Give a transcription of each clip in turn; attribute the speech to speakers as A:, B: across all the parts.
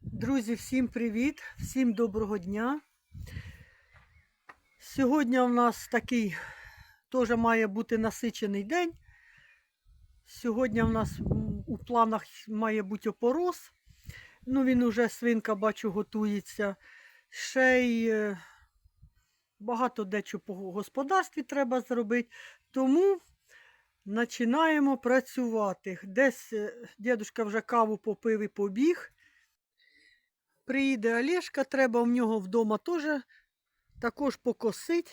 A: Друзі, всім привіт, всім доброго дня. Сьогодні у нас такий теж має бути насичений день. Сьогодні у нас у планах має бути опорос. Ну, він уже свинка, бачу, готується. Ще й е, багато дечого по господарстві треба зробити. Тому починаємо працювати. Десь е, дідусь вже каву попив і побіг. Приїде Олешка, треба в нього вдома теж також покосити.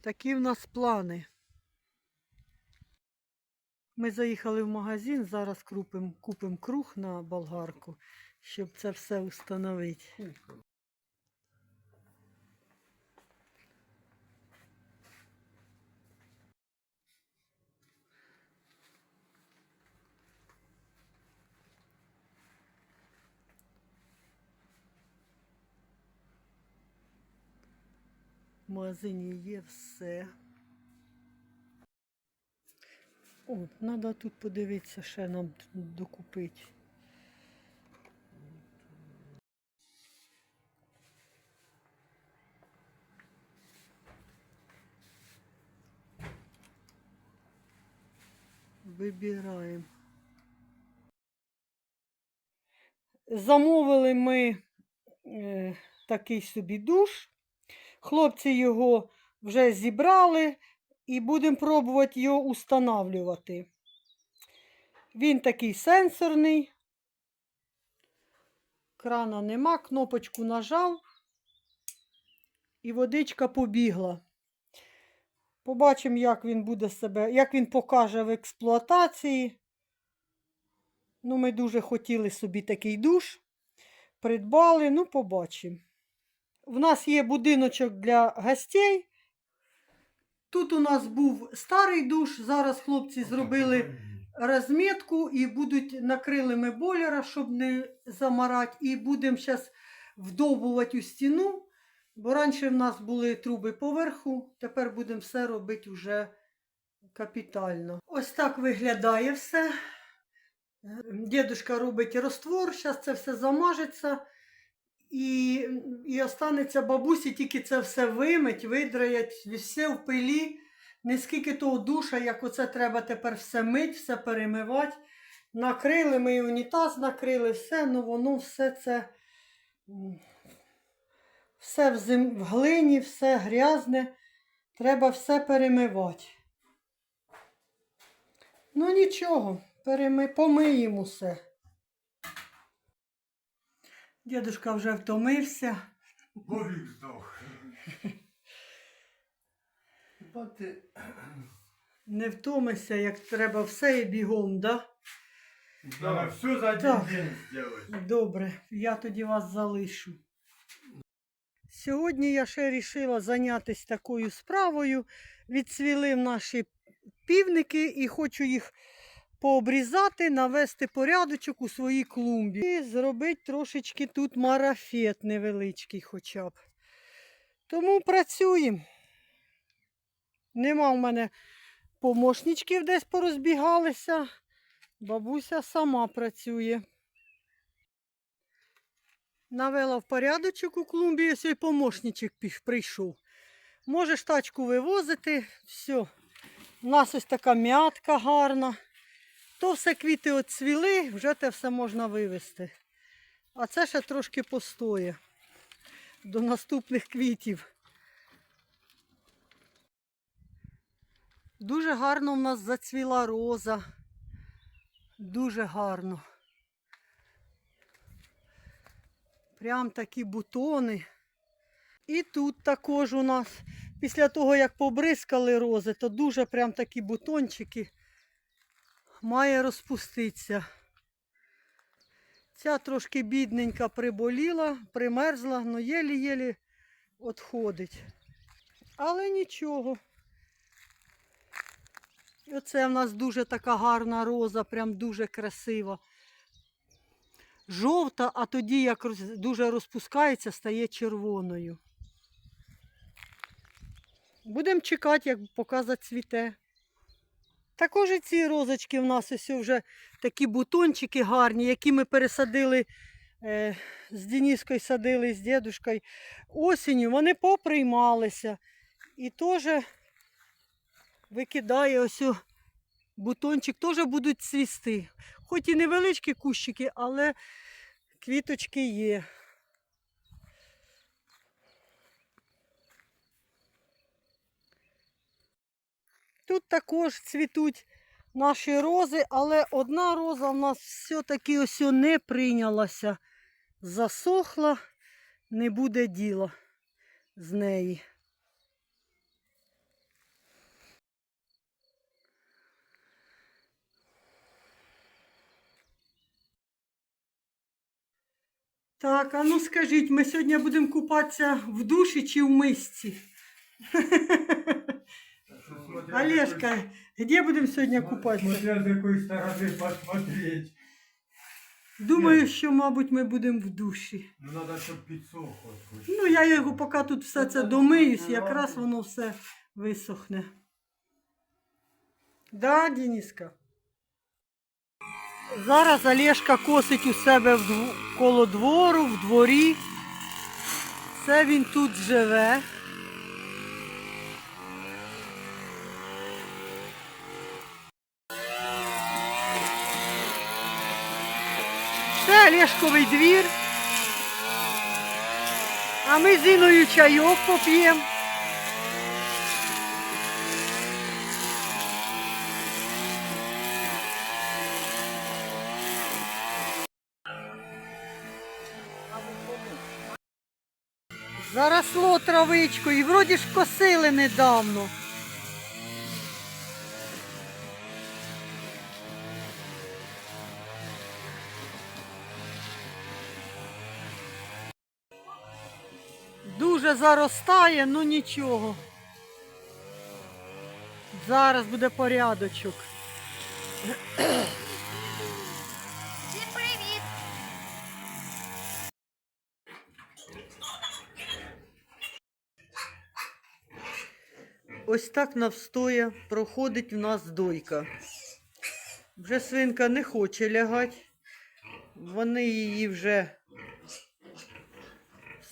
A: Такі в нас плани. Ми заїхали в магазин, зараз купимо купим круг на болгарку, щоб це все встановити. В магазині є все. О, треба тут подивитися, ще нам докупити. Вибираємо. Замовили ми е, такий собі душ. Хлопці його вже зібрали і будемо пробувати його устанавлювати. Він такий сенсорний. Крана нема, кнопочку нажав і водичка побігла. Побачимо, як він буде себе, як він покаже в експлуатації. Ну, ми дуже хотіли собі такий душ. Придбали, ну, побачимо. В нас є будиночок для гостей. Тут у нас був старий душ. Зараз хлопці зробили розмітку і будуть накрили ми бойлера, щоб не замарати. І будемо зараз вдовбувати у стіну. Бо раніше в нас були труби поверху, тепер будемо все робити вже капітально. Ось так виглядає все. Дідушка робить розтвор, зараз це все замажеться. І, і останеться бабусі тільки це все вимить, видраять, все в пилі. Не скільки того душа, як оце треба тепер все мить, все перемивати. Накрили, ми і унітаз накрили, все, ну воно все це все в, зим, в глині, все грязне. Треба все перемивати. Ну нічого, переми... помиємо все. Дідушка вже втомився.
B: Бобік здох. Хіба ти
A: Не втомишся, як треба все і бігом, да?
B: Треба все за один
A: Так.
B: день зробити.
A: Добре, я тоді вас залишу. Сьогодні я ще вирішила зайнятися такою справою. Відцвіли наші півники і хочу їх пообрізати, навести порядочок у своїй клумбі. І зробити трошечки тут марафет невеличкий хоча б. Тому працюємо. Нема в мене помощничків десь порозбігалися. Бабуся сама працює. Навела в порядочок у клумбі, ось і помощничок прийшов. Можеш тачку вивозити, все. У нас ось така м'ятка гарна. То все квіти оцвіли, вже те все можна вивезти. А це ще трошки постоє до наступних квітів. Дуже гарно в нас зацвіла роза. Дуже гарно. Прям такі бутони. І тут також у нас, після того, як побризкали рози, то дуже прям такі бутончики має розпуститися. Ця трошки бідненька приболіла, примерзла, але єлі-єлі відходить. Але нічого. І Оце в нас дуже така гарна роза, прям дуже красива. Жовта, а тоді, як дуже розпускається, стає червоною. Будемо чекати, як поки зацвіте. Також і ці розочки в нас ось вже такі бутончики гарні, які ми пересадили е, з Дініскою садили, з дідушкою. Осінню вони поприймалися. І теж викидає ось бутончик, теж будуть цвісти. Хоч і невеличкі кущики, але квіточки є. Тут також цвітуть наші рози, але одна роза в нас все-таки ось не прийнялася. Засохла, не буде діла з неї. Так, а ну скажіть, ми сьогодні будемо купатися в душі чи в мисці? Олежка, де будемо сьогодні купатися?
B: Смотря з якої сторони посмотреть.
A: Думаю, що, мабуть, ми будемо в душі.
B: Ну треба, щоб підсохло.
A: Ну, я його поки тут все це домиюсь, якраз воно все висохне. Да, Дениска? Зараз Олешка косить у себе в дв- коло двору, в дворі. Це він тут живе. Це Олешковий двір. А ми з Іною чайок поп'ємо. Заросло травичкою, і вроді ж косили недавно. Заростає, ну нічого. Зараз буде порядочок.
C: Всім привіт!
A: Ось так навстоя проходить в нас дойка. Вже свинка не хоче лягати. Вони її вже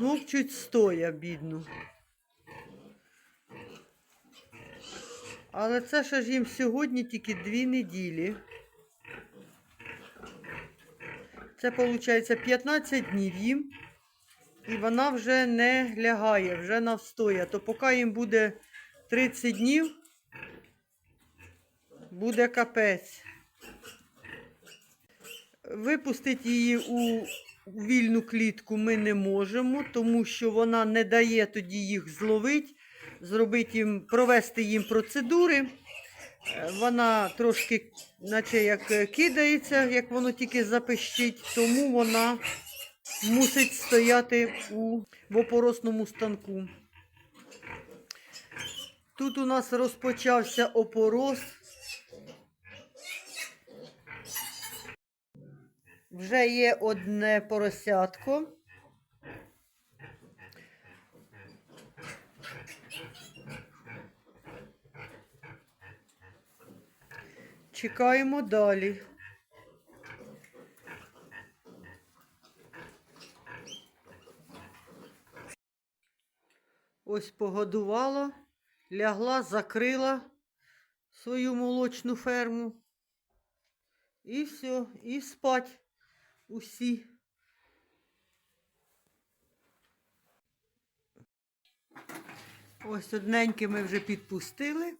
A: смокчуть стоя, бідну. Але це ще ж їм сьогодні тільки дві неділі. Це виходить 15 днів їм. І вона вже не лягає, вже навстоя. То поки їм буде 30 днів, буде капець. Випустити її у вільну клітку ми не можемо, тому що вона не дає тоді їх зловити, зробити їм, провести їм процедури. Е, Вона трошки, наче як е, кидається, як воно тільки запищить, тому вона мусить стояти у, в опоросному станку. Тут у нас розпочався опорос. Вже є одне поросятко. Чекаємо далі. Ось погодувала, лягла, закрила свою молочну ферму. І все, і спать усі. Ось одненьке ми вже підпустили.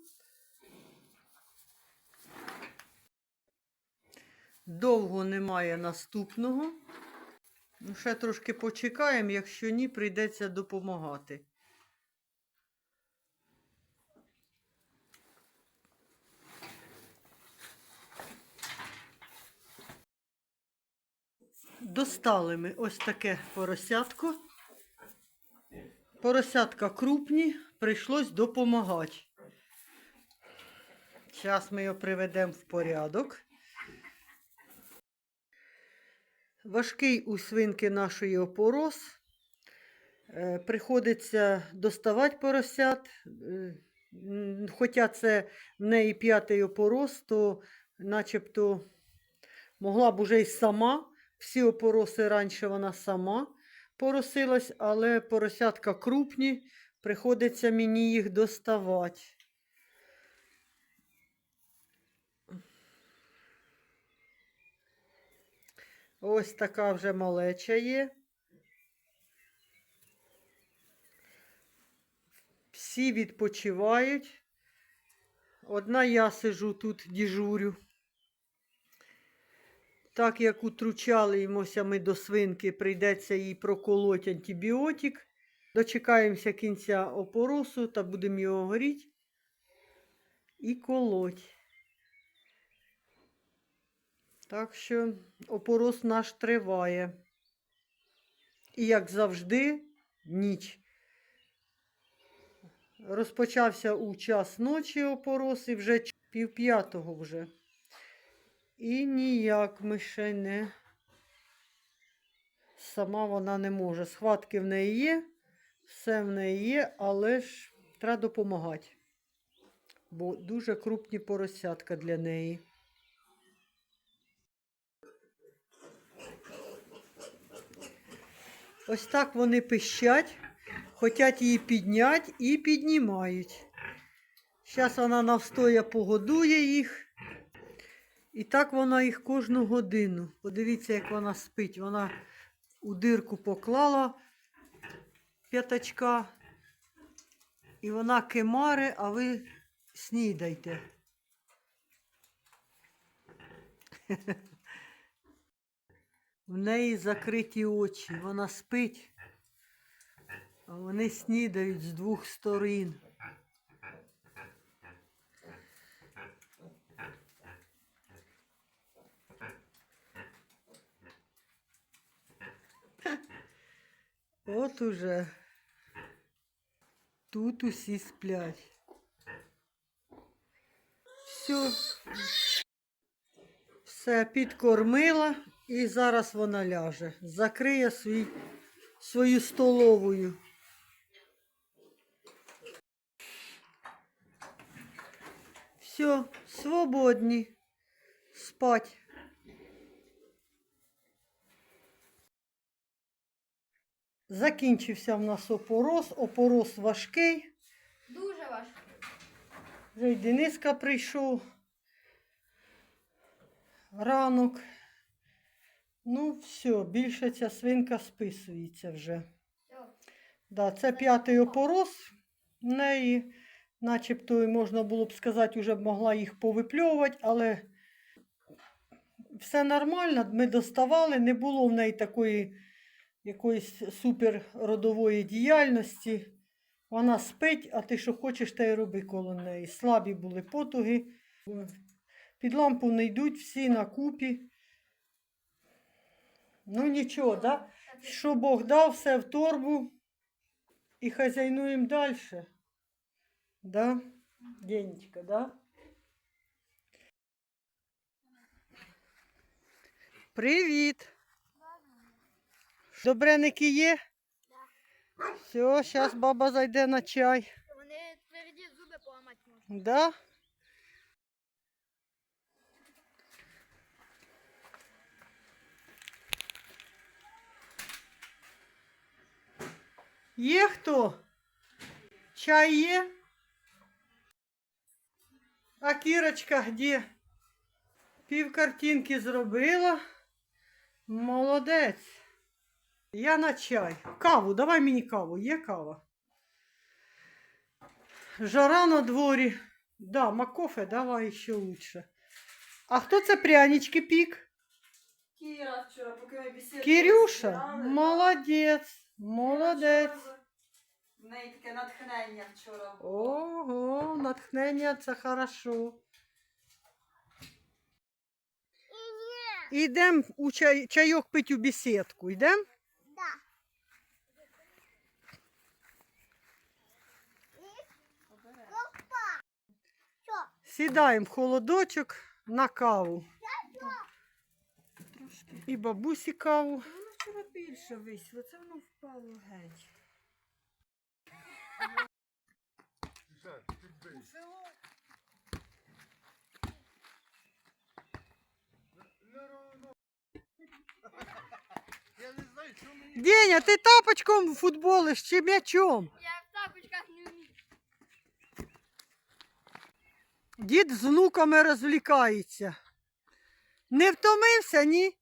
A: Довго немає наступного. Ну, ще трошки почекаємо, якщо ні, прийдеться допомагати. Достали ми ось таке поросятко. Поросятка крупні, прийшлось допомагати. Зараз ми його приведемо в порядок. Важкий у свинки нашої опорос. Е, Приходиться доставати поросят. Е, Хоча це в неї п'ятий опорос, то начебто могла б уже й сама Всі опороси раніше вона сама поросилась, але поросятка крупні, приходиться мені їх доставати. Ось така вже малеча є. Всі відпочивають. Одна я сижу тут, діжурю. Так як утручалимося ми до свинки, прийдеться їй проколоть антибіотик. Дочекаємося кінця опоросу та будемо його горіти і колоть. Так що опорос наш триває. І як завжди, ніч. Розпочався у час ночі опорос і вже півп'ятого вже. І ніяк ми не. Сама вона не може. Схватки в неї є, все в неї є, але ж треба допомагати. Бо дуже крупні поросятка для неї. Ось так вони пищать, хочуть її підняти і піднімають. Зараз вона навстоя погодує їх. І так вона їх кожну годину. Подивіться, як вона спить. Вона у дирку поклала п'ятачка. І вона кемаре, а ви снідайте. В неї закриті очі. Вона спить, а вони снідають з двох сторін. От уже тут усі сплять. Все. Все, підкормила і зараз вона ляже. Закриє свій, свою столовою. Все, свободні. Спать. Закінчився в нас опорос. Опорос важкий.
C: Дуже важко.
A: Вже й Дениска прийшов. Ранок. Ну, все, більше ця свинка списується вже. Да, це п'ятий опорос в неї. Начебто, можна було б сказати, вже б могла їх повипльовувати, але все нормально. Ми доставали, не було в неї такої якоїсь суперродової діяльності. Вона спить, а ти що хочеш, те й роби коло неї. Слабі були потуги. Під лампу не йдуть всі на купі. Ну нічого, да? Що Бог дав, все в торбу і хазяйнуємо далі. Да? Денечка, да? Привіт! Добреники є? Все, зараз баба зайде на чай.
C: Вони тверді зуби поламати можуть.
A: Да? Є хто? Чай є? А Кірочка де? Пів картинки зробила. Молодець. Я на чай. Каву, давай мені каву. Є кава? Жара на дворі. Да, макофе, давай ще лучше. А хто це прянички пік?
D: Кіра вчора, поки ми бесідували.
A: Кирюша, молодець,
D: да.
A: молодець.
D: В неї таке натхнення вчора.
A: Ого, натхнення це хорошо. Ідемо у чай, чайок пить у бесідку. Йдемо? Сідаємо в холодочок на каву.
D: Трошки.
A: І бабусі каву.
D: Воно вчора більше висіло, це воно впало геть.
A: Деня, ти тапочком футболиш чи м'ячом?
C: Я в тапочках не вмію.
A: Дід з внуками розвлікається. Не втомився, ні?